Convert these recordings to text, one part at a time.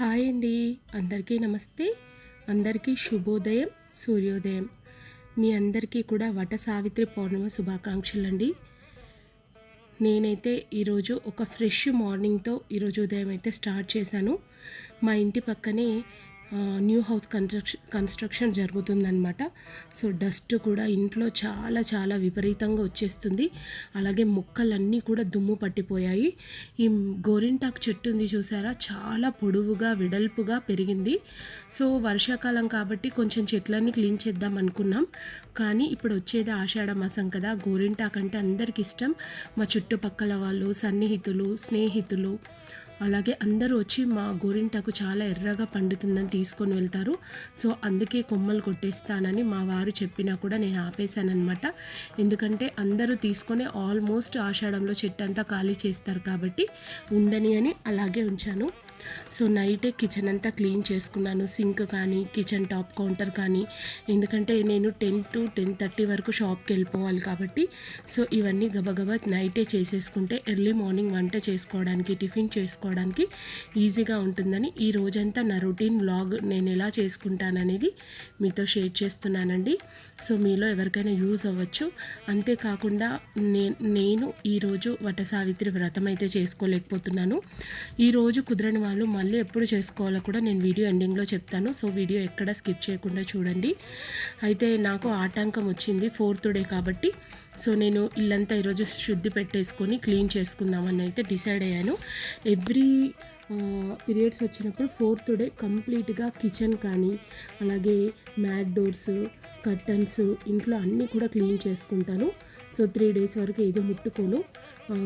Hi అండి. అందరికీ నమస్తే. అందరికీ శుభోదయం సూర్యోదయం. మీ అందరికీ కూడా వట సావిత్రి పౌర్ణమి శుభాకాంక్షలు అండి నేనైతే ఈరోజు ఒక ఫ్రెష్ మార్నింగ్తో ఈరోజు ఉదయం అయితే స్టార్ట్ చేశాను. మా ఇంటి పక్కనే న్యూ హౌస్ కన్స్ట్రక్షన్ కన్స్ట్రక్షన్ జరుగుతుందనమాట సో డస్ట్ కూడా ఇంట్లో చాలా చాలా విపరీతంగా వచ్చేస్తుంది. అలాగే మొక్కలన్నీ కూడా దుమ్ము పట్టిపోయాయి. ఈ గోరింటాకు చెట్టు ఉంది చూసారా? చాలా పొడవుగా వెడల్పుగా పెరిగింది. సో వర్షాకాలం కాబట్టి కొంచెం చెట్లన్నీ క్లీన్ చేద్దాం అనుకున్నాం. కానీ ఇప్పుడు వచ్చేది ఆషాఢ మాసం కదా. గోరింటాకు అంటే అందరికి ఇష్టం. మా చుట్టుపక్కల వాళ్ళు సన్నిహితులు స్నేహితులు అలాగే అందరూ వచ్చి మా గోరింటాకు చాలా ఎర్రగా పండుతుందని తీసుకొని వెళ్తారు. సో అందుకే కొమ్మలు కొట్టేస్తానని మా వారు చెప్పినా కూడా నేను ఆపేశానమాట ఎందుకంటే అందరూ తీసుకొని ఆల్మోస్ట్ ఆషాఢంలో చెట్టు అంతా ఖాళీ చేస్తారు కాబట్టి ఉండని అని అలాగే ఉంచాను. సో నైటే కిచెన్ అంతా క్లీన్ చేసుకున్నాను. సింక్ కానీ కిచెన్ టాప్ కౌంటర్ కానీ. ఎందుకంటే నేను టెన్ టు టెన్ థర్టీ వరకు షాప్కి వెళ్ళిపోవాలి కాబట్టి. సో ఇవన్నీ గబగబా నైటే చేసేసుకుంటే ఎర్లీ మార్నింగ్ వంట చేసుకోవడానికి టిఫిన్ చేసుకోవడానికి ఈజీగా ఉంటుందని ఈ రోజంతా నా రొటీన్ వ్లాగ్ నేను ఎలా చేసుకుంటాననేది మీతో షేర్ చేస్తున్నానండి. సో మీలో ఎవరికైనా యూజ్ అవ్వచ్చు. అంతేకాకుండా నే నేను ఈరోజు వట సావిత్రి వ్రతం అయితే చేసుకోలేకపోతున్నాను. ఈరోజు కుదరని వాళ్ళు మళ్ళీ ఎప్పుడు చేసుకోవాలో కూడా నేను వీడియో ఎండింగ్లో చెప్తాను. సో వీడియో ఎక్కడ స్కిప్ చేయకుండా చూడండి. అయితే నాకు ఆటంకం వచ్చింది ఫోర్త్ డే కాబట్టి. సో నేను ఇల్లంతా ఈరోజు శుద్ధి పెట్టేసుకొని క్లీన్ చేసుకుందామని అయితే డిసైడ్ అయ్యాను. ఎవ్రీ పీరియడ్స్ వచ్చినప్పుడు ఫోర్త్ డే కంప్లీట్గా కిచెన్ కానీ అలాగే మ్యాట్ డోర్స్ కర్టన్స్ ఇంట్లో అన్నీ కూడా క్లీన్ చేసుకుంటాను. సో త్రీ డేస్ వరకు ఏదో ముట్టుకోను.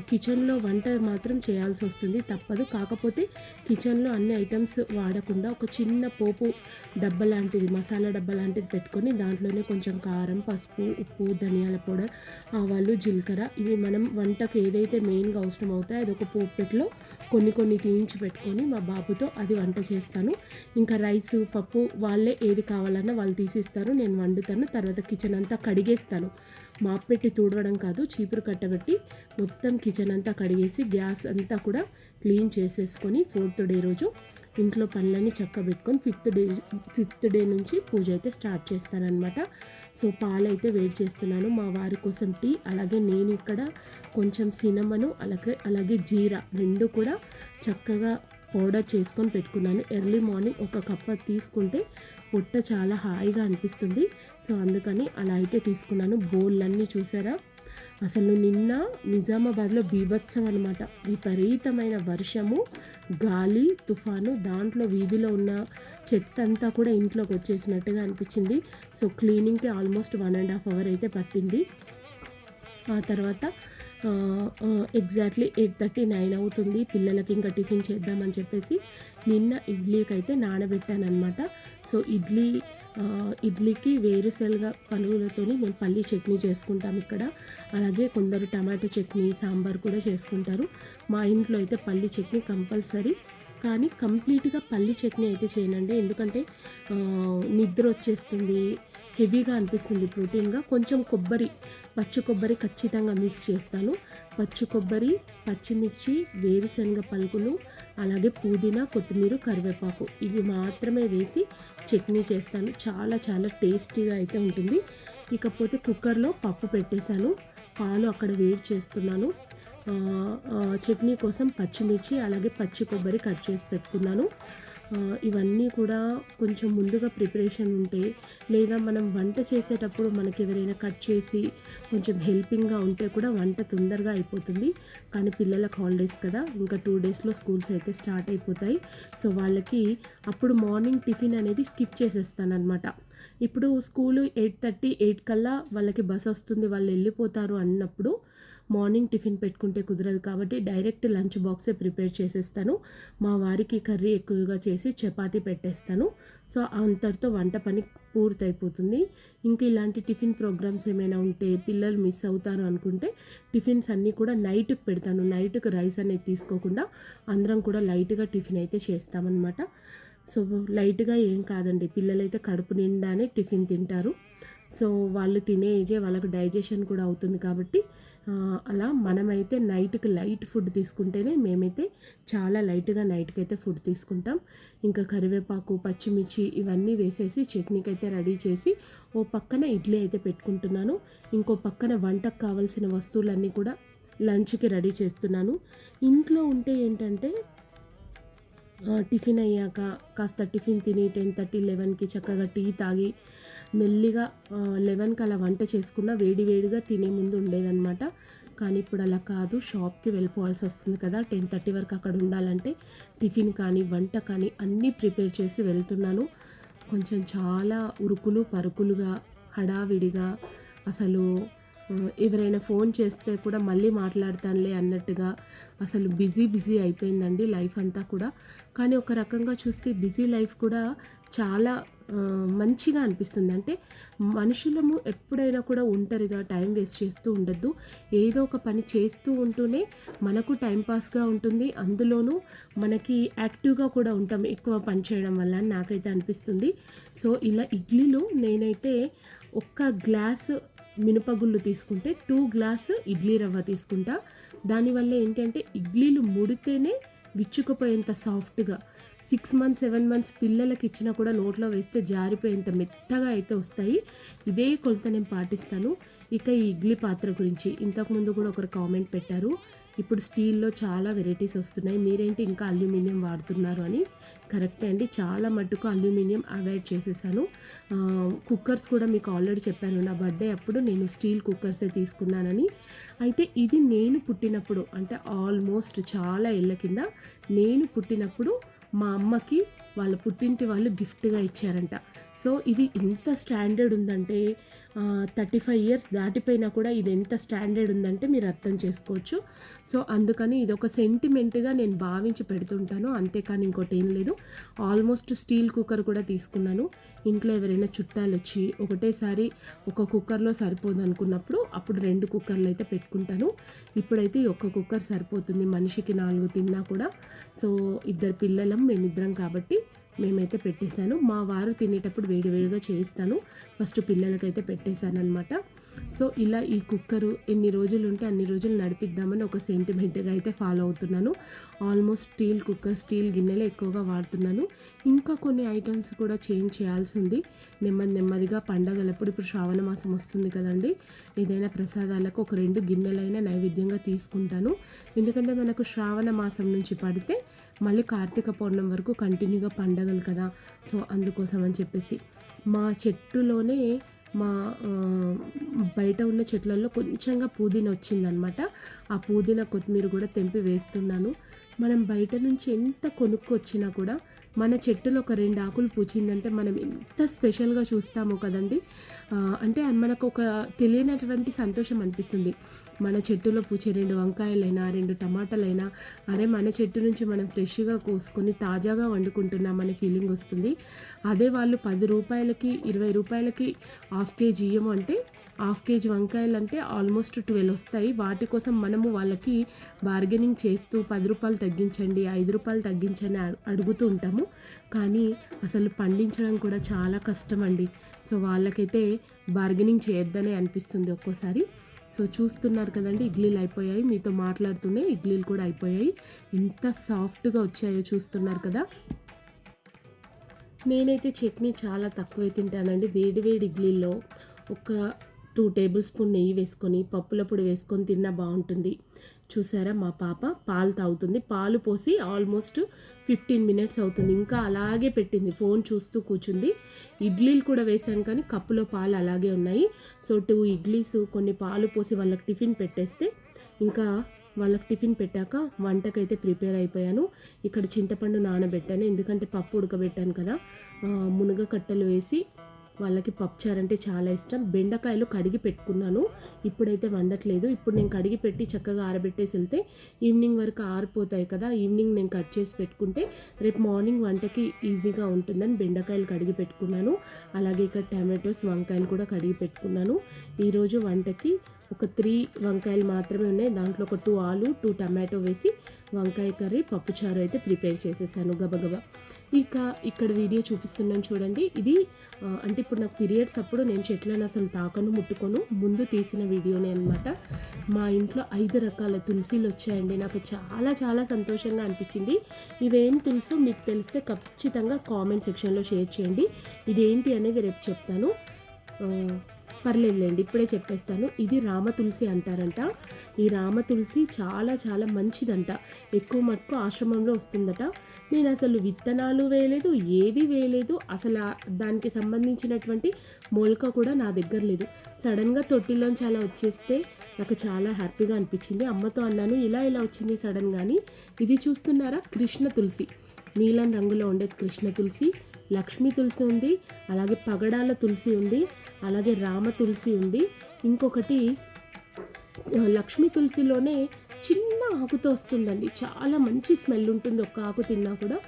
కిచెన్లో వంట మాత్రం చేయాల్సి వస్తుంది. తప్పదు. కాకపోతే కిచెన్లో అన్ని ఐటమ్స్ వాడకుండా ఒక చిన్న పోపు డబ్బ లాంటిది మసాలా డబ్బ లాంటిది పెట్టుకొని దాంట్లోనే కొంచెం కారం పసుపు ఉప్పు ధనియాల పౌడర్ ఆవాలు జీలకర్ర ఇవి మనం వంటకు ఏదైతే మెయిన్గా అవసరం అవుతాయో అది ఒక పోపెట్లో కొన్ని కొన్ని తీయించి పెట్టుకొని మా బాబుతో అది వంట చేస్తాను. ఇంకా రైస్ పప్పు వాళ్ళే ఏది కావాలన్నా వాళ్ళు తీసిస్తారు. నేను వండుతాను. తర్వాత కిచెన్ అంతా కడిగేస్తాను. మాప్ పెట్టి తూడవడం కాదు చీపురు కట్టబెట్టి మొత్తం కిచెన్ అంతా కడిగేసి గ్యాస్ అంతా కూడా క్లీన్ చేసేసుకొని ఫోర్త్ డే రోజు ఇంట్లో పనులన్నీ చక్కబెట్టుకొని ఫిఫ్త్ డే ఫిఫ్త్ డే నుంచి పూజ అయితే స్టార్ట్ చేస్తానన్నమాట సో పాలు అయితే వేడి చేస్తున్నాను. మా వారి కోసం టీ అలాగే నేను ఇక్కడ కొంచెం సినమను అలాగే అలాగే జీరా రెండు కూడా చక్కగా పౌడర్ చేసుకొని పెట్టుకున్నాను. ఎర్లీ మార్నింగ్ ఒక కప్ప తీసుకుంటే పొట్ట చాలా హాయిగా అనిపిస్తుంది. సో అందుకని అలా అయితే తీసుకున్నాను. బోళ్ళన్నీ చూసారా? అసలు నిన్న నిజామాబాద్లో బీభత్సం అనమాట విపరీతమైన వర్షము గాలి తుఫాను దాంట్లో వీధిలో ఉన్న చెత్త అంతా కూడా ఇంట్లోకి వచ్చేసినట్టుగా అనిపించింది. So క్లీనింగ్కి almost one and half hour అయితే పట్టింది. ఆ తర్వాత ఎగ్జాక్ట్లీ ఎయిట్ థర్టీ నైన్ అవుతుంది. పిల్లలకి ఇంకా టిఫిన్ చేద్దామని చెప్పేసి నిన్న ఇడ్లీకి అయితే నానబెట్టాను అనమాట సో ఇడ్లీ ఇడ్లీకి వేరుశెనగ పలుగులతో మేము పల్లి చట్నీ చేసుకుంటాం ఇక్కడ. అలాగే కొందరు టమాటో చట్నీ సాంబార్ కూడా చేసుకుంటారు. మా ఇంట్లో అయితే పల్లి చట్నీ కంపల్సరీ. కానీ కంప్లీట్గా పల్లి చట్నీ అయితే చేయనండి. ఎందుకంటే నిద్ర వచ్చేస్తుంది. హెవీగా అనిపిస్తుంది ప్రోటీన్గా. కొంచెం కొబ్బరి పచ్చి కొబ్బరి ఖచ్చితంగా మిక్స్ చేస్తాను. పచ్చి కొబ్బరి పచ్చిమిర్చి వేరుశనగ పలుకులు అలాగే పుదీనా కొత్తిమీర కరివేపాకు ఇవి మాత్రమే వేసి చట్నీ చేస్తాను. చాలా చాలా టేస్టీగా అయితే ఉంటుంది. ఇకపోతే కుక్కర్లో పప్పు పెట్టేశాను. పాలు అక్కడ వేడి చేస్తున్నాను. చట్నీ కోసం పచ్చిమిర్చి అలాగే పచ్చి కొబ్బరి కట్ చేసి పెట్టుకున్నాను. ఇవన్నీ కూడా కొంచెం ముందుగా ప్రిపరేషన్ ఉంటే లేదా మనం వంట చేసేటప్పుడు మనకి ఎవరైనా కట్ చేసి కొంచెం హెల్పింగ్గా ఉంటే కూడా వంట తొందరగా అయిపోతుంది. కానీ పిల్లలకు హాలిడేస్ కదా ఇంకా టూ డేస్లో స్కూల్స్ అయితే స్టార్ట్ అయిపోతాయి. సో వాళ్ళకి అప్పుడు మార్నింగ్ టిఫిన్ అనేది స్కిప్ చేసేస్తాను ఇప్పుడు స్కూలు ఎయిట్ థర్టీ ఎయిట్ కల్లా వాళ్ళకి బస్ వస్తుంది వాళ్ళు వెళ్ళిపోతారు అన్నప్పుడు మార్నింగ్ టిఫిన్ పెట్టుకుంటే కుదరదు కాబట్టి డైరెక్ట్ లంచ్ బాక్సే ప్రిపేర్ చేసేస్తాను. మా వారికి కర్రీ ఎక్కువగా చేసి చపాతీ పెట్టేస్తాను. సో అంతటితో వంట పని పూర్తయిపోతుంది. ఇంకా ఇలాంటి టిఫిన్ ప్రోగ్రామ్స్ ఏమైనా ఉంటే పిల్లలు మిస్ అవుతారు అనుకుంటే టిఫిన్స్ అన్నీ కూడా నైట్కి పెడతాను. నైట్కి రైస్ అనేది తీసుకోకుండా అందరం కూడా లైట్గా టిఫిన్ అయితే చేస్తామన్నమాట. సో లైట్గా ఏం కాదండి. పిల్లలైతే కడుపు నిండానే టిఫిన్ తింటారు. సో వాళ్ళు తినే ఏజే వాళ్ళకు డైజెషన్ కూడా అవుతుంది కాబట్టి అలా మనమైతే నైట్కి లైట్ ఫుడ్ తీసుకుంటేనే మేమైతే చాలా లైట్గా నైట్కి అయితే ఫుడ్ తీసుకుంటాం. ఇంకా కరివేపాకు పచ్చిమిర్చి ఇవన్నీ వేసేసి చట్నీకి అయితే రెడీ చేసి ఓ పక్కన ఇడ్లీ అయితే పెట్టుకుంటున్నాను. ఇంకో పక్కన వంటకు కావాల్సిన వస్తువులన్నీ కూడా లంచ్కి రెడీ చేస్తున్నాను. ఇంట్లో ఉంటే ఏంటంటే టిఫిన్ అయ్యాక కాస్త టిఫిన్ తిని టెన్ థర్టీ లెవెన్కి చక్కగా టీ తాగి మెల్లిగా లెవెన్కి అలా వంట చేసుకున్న వేడి వేడిగా తినే ముందు ఉండేదన్నమాట. కానీ ఇప్పుడు అలా కాదు షాప్కి వెళ్ళిపోవాల్సి వస్తుంది కదా టెన్ థర్టీ వరకు అక్కడ ఉండాలంటే టిఫిన్ కానీ వంట కానీ అన్నీ ప్రిపేర్ చేసి వెళ్తున్నాను. కొంచెం చాలా ఉరుకులు పరుకులుగా హడావిడిగా అసలు ఎవరైనా ఫోన్ చేస్తే కూడా మళ్ళీ మాట్లాడతానులే అన్నట్టుగా అసలు బిజీ బిజీ అయిపోయిందండి లైఫ్ అంతా కూడా. కానీ ఒక రకంగా చూస్తే బిజీ లైఫ్ కూడా చాలా మంచిగా అనిపిస్తుంది. అంటే మనుషులము ఎప్పుడైనా కూడా ఒంటరిగా టైం వేస్ట్ చేస్తూ ఉండద్దు. ఏదో ఒక పని చేస్తూ ఉంటూనే మనకు టైంపాస్గా ఉంటుంది. అందులోనూ మనకి యాక్టివ్గా కూడా ఉంటాం ఎక్కువ పని చేయడం వల్ల అని నాకైతే అనిపిస్తుంది. సో ఇలా ఇడ్లీలు నేనైతే ఒక్క గ్లాస్ మినపగుళ్ళు తీసుకుంటే టూ గ్లాస్ ఇడ్లీ రవ్వ తీసుకుంటా. దానివల్ల ఏంటంటే ఇడ్లీలు ముడితేనే విచ్చుకుపోయేంత సాఫ్ట్గా. సిక్స్ మంత్స్ సెవెన్ మంత్స్ పిల్లలకి ఇచ్చినా కూడా నోట్లో వేస్తే జారిపోయేంత మెత్తగా అయితే వస్తాయి. ఇదే కొలత నేను పాటిస్తాను. ఇక ఈ ఇడ్లీ పాత్ర గురించి ఇంతకుముందు కూడా ఒకరు కామెంట్ పెట్టారు. ఇప్పుడు స్టీల్లో చాలా వెరైటీస్ వస్తున్నాయి. మీరేంటి ఇంకా అల్యూమినియం వాడుతున్నారు అని? కరెక్టే అండి. చాలా మట్టుకు అల్యూమినియం అవాయిడ్ చేసేసాను. కుక్కర్స్ కూడా మీకు ఆల్రెడీ చెప్పాను. నా బర్త్డే అప్పుడు నేను స్టీల్ కుక్కర్సే తీసుకున్నానని. అయితే ఇది నేను పుట్టినప్పుడు అంటే ఆల్మోస్ట్ చాలా ఏళ్ళ కింద నేను పుట్టినప్పుడు మా అమ్మకి వాళ్ళ పుట్టింటి వాళ్ళు గిఫ్ట్గా ఇచ్చారంట. సో ఇది ఎంత స్టాండర్డ్ ఉందంటే థర్టీ ఫైవ్ ఇయర్స్ దాటిపోయినా కూడా ఇది ఎంత స్టాండర్డ్ ఉందంటే మీరు అర్థం చేసుకోవచ్చు. సో అందుకని ఇది ఒక సెంటిమెంట్గా నేను భావించి పెడుతుంటాను. అంతేకాని ఇంకోటి ఏం లేదు. ఆల్మోస్ట్ స్టీల్ కుక్కర్ కూడా తీసుకున్నాను. ఇంట్లో ఎవరైనా చుట్టాలు వచ్చి ఒకటేసారి ఒక కుక్కర్లో సరిపోదు అనుకున్నప్పుడు అప్పుడు రెండు కుక్కర్లు అయితే పెట్టుకుంటాను. ఇప్పుడైతే ఒక ఒక్క కుక్కర్ సరిపోతుంది. మనిషికి నాలుగు తిన్నా కూడా. సో ఇద్దరు పిల్లలం మేమిద్దరం కాబట్టి మేమైతే పెట్టేశాను. మా వారు తినేటప్పుడు వేడివేడిగా చేయిస్తాను. ఫస్ట్ పిల్లలకైతే పెట్టేశాను అనమాట సో ఇలా ఈ కుక్కరు ఎన్ని రోజులు ఉంటే అన్ని రోజులు నడిపిద్దామని ఒక సెంటిమెంట్గా అయితే ఫాలో అవుతున్నాను. ఆల్మోస్ట్ స్టీల్ కుక్కర్ స్టీల్ గిన్నెలే ఎక్కువగా వాడుతున్నాను. ఇంకా కొన్ని ఐటమ్స్ కూడా చేంజ్ చేయాల్సి ఉంది. నెమ్మది నెమ్మదిగా పండగలప్పుడు ఇప్పుడు శ్రావణ మాసం వస్తుంది కదండి. ఏదైనా ప్రసాదాలకు ఒక రెండు గిన్నెలైనా నైవేద్యంగా తీసుకుంటాను. ఎందుకంటే మనకు శ్రావణ మాసం నుంచి పడితే మళ్ళీ కార్తీక పౌర్ణం వరకు కంటిన్యూగా పండగలు కదా. సో అందుకోసం అని చెప్పేసి మా చెట్టులోనే మా బయట ఉన్న చెట్లలో కొంచెంగా పుదీనా వచ్చిందనమాట. ఆ పుదీనా కొత్తిమీర కూడా తెంపి వేస్తున్నాను. మనం బయట నుంచి ఎంత కొనుక్కొచ్చినా కూడా మన చెట్టులో ఒక రెండు ఆకులు పూచిందంటే మనం ఎంత స్పెషల్గా చూస్తామో కదండి. అంటే మనకు ఒక తెలియనటువంటి సంతోషం అనిపిస్తుంది. మన చెట్టులో పూచే రెండు వంకాయలైనా రెండు టమాటాలైనా అరే మన చెట్టు నుంచి మనం ఫ్రెష్గా కోసుకొని తాజాగా వండుకుంటున్నామనే ఫీలింగ్ వస్తుంది. అదే వాళ్ళు పది రూపాయలకి ఇరవై రూపాయలకి హాఫ్ కేజీ ఇయ్యము అంటే హాఫ్ కేజీ వంకాయలు అంటే ఆల్మోస్ట్ ట్వెల్వ్ వస్తాయి. వాటి కోసం మనము వాళ్ళకి బార్గెనింగ్ చేస్తూ పది రూపాయలు తగ్గించండి ఐదు రూపాయలు తగ్గించండి అడుగుతూ ఉంటాము. కానీ అసలు పండించడం కూడా చాలా కష్టం అండి సో వాళ్ళకైతే బార్గెనింగ్ చేయొద్దనే అనిపిస్తుంది ఒక్కోసారి. సో చూస్తున్నారు కదండి ఇడ్లీలు అయిపోయాయి. మీతో మాట్లాడుతూనే ఇడ్లీలు కూడా అయిపోయాయి. ఎంత సాఫ్ట్గా వచ్చాయో చూస్తున్నారు కదా. నేనైతే చట్నీ చాలా తక్కువే తింటానండి. వేడి వేడి ఇడ్లీలో ఒక టూ టేబుల్ స్పూన్ నెయ్యి వేసుకొని పప్పుల పొడి వేసుకొని తిన్నా బాగుంటుంది. చూసారా మా పాప పాలు తాగుతుంది. పాలు పోసి ఆల్మోస్ట్ ఫిఫ్టీన్ మినిట్స్ అవుతుంది. ఇంకా అలాగే పెట్టింది. ఫోన్ చూస్తూ కూర్చుంది. ఇడ్లీలు కూడా వేసాను కానీ కప్పులో పాలు అలాగే ఉన్నాయి. సో టూ ఇడ్లీస్ కొన్ని పాలు పోసి వాళ్ళకి టిఫిన్ పెట్టేస్తే ఇంకా వాళ్ళకి టిఫిన్ పెట్టాక వంటకైతే ప్రిపేర్ అయిపోయాను. ఇక్కడ చింతపండు నానబెట్టాను. ఎందుకంటే పప్పు ఉడకబెట్టాను కదా. మునగ కట్టలు వేసి వాళ్ళకి పప్పుచారు అంటే చాలా ఇష్టం. బెండకాయలు కడిగి పెట్టుకున్నాను. ఇప్పుడైతే వండట్లేదు. ఇప్పుడు నేను కడిగి పెట్టి చక్కగా ఆరబెట్టేసి వెళ్తే ఈవినింగ్ వరకు ఆరిపోతాయి కదా. ఈవినింగ్ నేను కట్ చేసి పెట్టుకుంటే రేపు మార్నింగ్ వంటకి ఈజీగా ఉంటుందని బెండకాయలు కడిగి పెట్టుకున్నాను. అలాగే ఇక్కడ టమాటోస్ వంకాయలు కూడా కడిగి పెట్టుకున్నాను. ఈరోజు వంటకి ఒక త్రీ వంకాయలు మాత్రమే ఉన్నాయి. దాంట్లో ఒక టూ ఆలు టూ టమాటో వేసి వంకాయ కర్రీ పప్పుచారు అయితే ప్రిపేర్ చేసేసాను. గబగబా. ఇక ఇక్కడ వీడియో చూపిస్తున్నాను చూడండి. ఇది అంటే ఇప్పుడు నాకు పీరియడ్స్ అప్పుడు నేను చెట్లను అసలు తాకను ముట్టుకోను. ముందు తీసిన వీడియోనే అనమాట మా ఇంట్లో ఐదు రకాల తులసిలు వచ్చాయండి. నాకు చాలా చాలా సంతోషంగా అనిపించింది. ఇవేం తులసో మీకు తెలిస్తే ఖచ్చితంగా కామెంట్ సెక్షన్లో షేర్ చేయండి. ఇదేంటి అనేది రేపు చెప్తాను. పర్లేదులేండి ఇప్పుడే చెప్పేస్తాను. ఇది రామ తులసి అంటారంట. ఈ రామ తులసి చాలా చాలా మంచిదంట. ఎక్కువ మటుకు ఆశ్రమంలో వస్తుందట. నేను అసలు విత్తనాలు వేయలేదు ఏది వేయలేదు. అసలు దానికి సంబంధించినటువంటి మొలక కూడా నా దగ్గర లేదు. సడన్గా తొట్టిలోంచి అలా వచ్చేస్తే నాకు చాలా హ్యాపీగా అనిపించింది. అమ్మతో అన్నాను ఇలా ఇలా వచ్చింది సడన్గాని. ఇది చూస్తున్నారా? కృష్ణ తులసి. నీలం రంగులో ఉండే కృష్ణ తులసి. లక్ష్మీ తులసి ఉంది అలాగే పగడాల తులసి ఉంది అలాగే రామ తులసి ఉంది. ఇంకొకటి లక్ష్మీ తులసిలోనే చిన్న ఆకుతో వస్తుందండి. చాలా మంచి స్మెల్ ఉంటుంది ఒక్క ఆకు తిన్నా కూడా.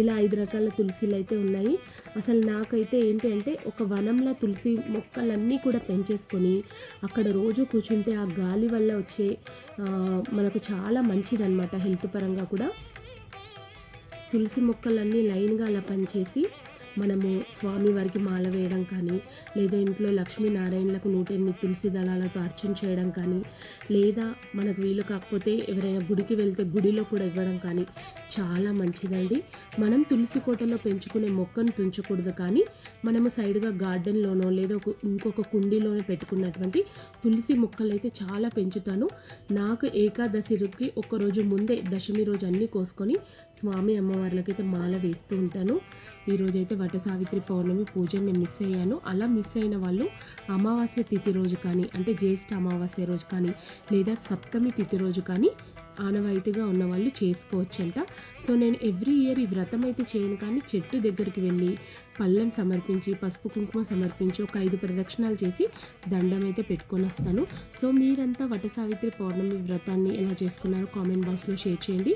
ఇలా ఐదు రకాల తులసిలు అయితే ఉన్నాయి. అసలు నాకైతే ఏంటి అంటే ఒక వనంలో తులసి మొక్కలన్నీ కూడా పెంచేసుకొని అక్కడ రోజు కూర్చుంటే ఆ గాలి వల్ల వచ్చే మనకు చాలా మంచిదన్నమాట హెల్త్ పరంగా కూడా. తులసి మొక్కలన్నీ లైన్గా అలా పనిచేసి మనము స్వామివారికి మాల వేయడం కానీ లేదా ఇంట్లో లక్ష్మీనారాయణలకు నూట ఎనిమిది తులసి దళాలతో అర్చన చేయడం కానీ లేదా మనకు వీలు కాకపోతే ఎవరైనా గుడికి వెళ్తే గుడిలో కూడా ఇవ్వడం కానీ చాలా మంచిదండి. మనం తులసి కోటలో పెంచుకునే మొక్కను తుంచకూడదు కానీ మనము సైడ్గా గార్డెన్లోనో లేదా ఒక ఇంకొక కుండీలోనో పెట్టుకున్నటువంటి తులసి మొక్కలు అయితే చాలా పెంచుతాను. నాకు ఏకాదశికి ఒక్కరోజు ముందే దశమి రోజు అన్నీ కోసుకొని స్వామి అమ్మవార్లకైతే మాల వేస్తూ ఉంటాను. ఈ రోజైతే వట సావిత్రి పౌర్ణమి పూజను నేను మిస్ అయ్యాను. అలా మిస్ అయిన వాళ్ళు అమావాస్య తిథి రోజు కానీ అంటే జ్యేష్ఠ అమావాస్య రోజు కానీ లేదా సప్తమి తిథి రోజు కానీ ఆనవాయితీగా ఉన్న వాళ్ళు చేసుకోవచ్చంట. సో నేను ఎవ్రీ ఇయర్ ఈ వ్రతం అయితే చేయను కానీ చెట్టు దగ్గరికి వెళ్ళి పళ్ళెం సమర్పించి పసుపు కుంకుమ సమర్పించి ఒక ఐదు ప్రదక్షిణాలు చేసి దండం అయితే పెట్టుకొని వస్తాను. సో మీరంతా వట సావిత్రి పౌర్ణమి వ్రతాన్ని ఎలా చేసుకున్నారో కామెంట్ బాక్స్లో షేర్ చేయండి.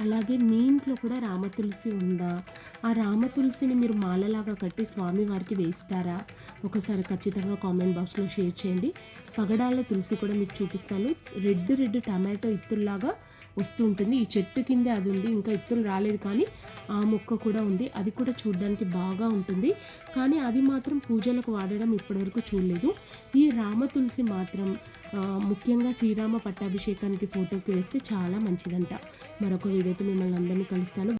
అలాగే మీ ఇంట్లో కూడా రామ తులసి ఉందా? ఆ రామ తులసిని మీరు మాలలాగా కట్టి స్వామివారికి వేస్తారా? ఒకసారి ఖచ్చితంగా కామెంట్ బాక్స్లో షేర్ చేయండి. పగడాల తులసి కూడా మీకు చూపిస్తాను. రెడ్ రెడ్ టమాటో ఇత్తుల్లాగా వస్తూ ఉంటుంది ఈ చెట్టు కిందే అది ఉంది ఇంకా ఇత్తులు రాలేదు కానీ ఆ మొక్క కూడా ఉంది. అది కూడా చూడడానికి బాగా ఉంటుంది. కానీ అది మాత్రం పూజలకు వాడడం ఇప్పటివరకు చూడలేదు. ఈ రామ తులసి మాత్రం ముఖ్యంగా శ్రీరామ పట్టాభిషేకానికి ఫోటోకి వేస్తే చాలా మంచిదంట. మరొక వీడియోతో మిమ్మల్ని అందరినీ కలుస్తాను.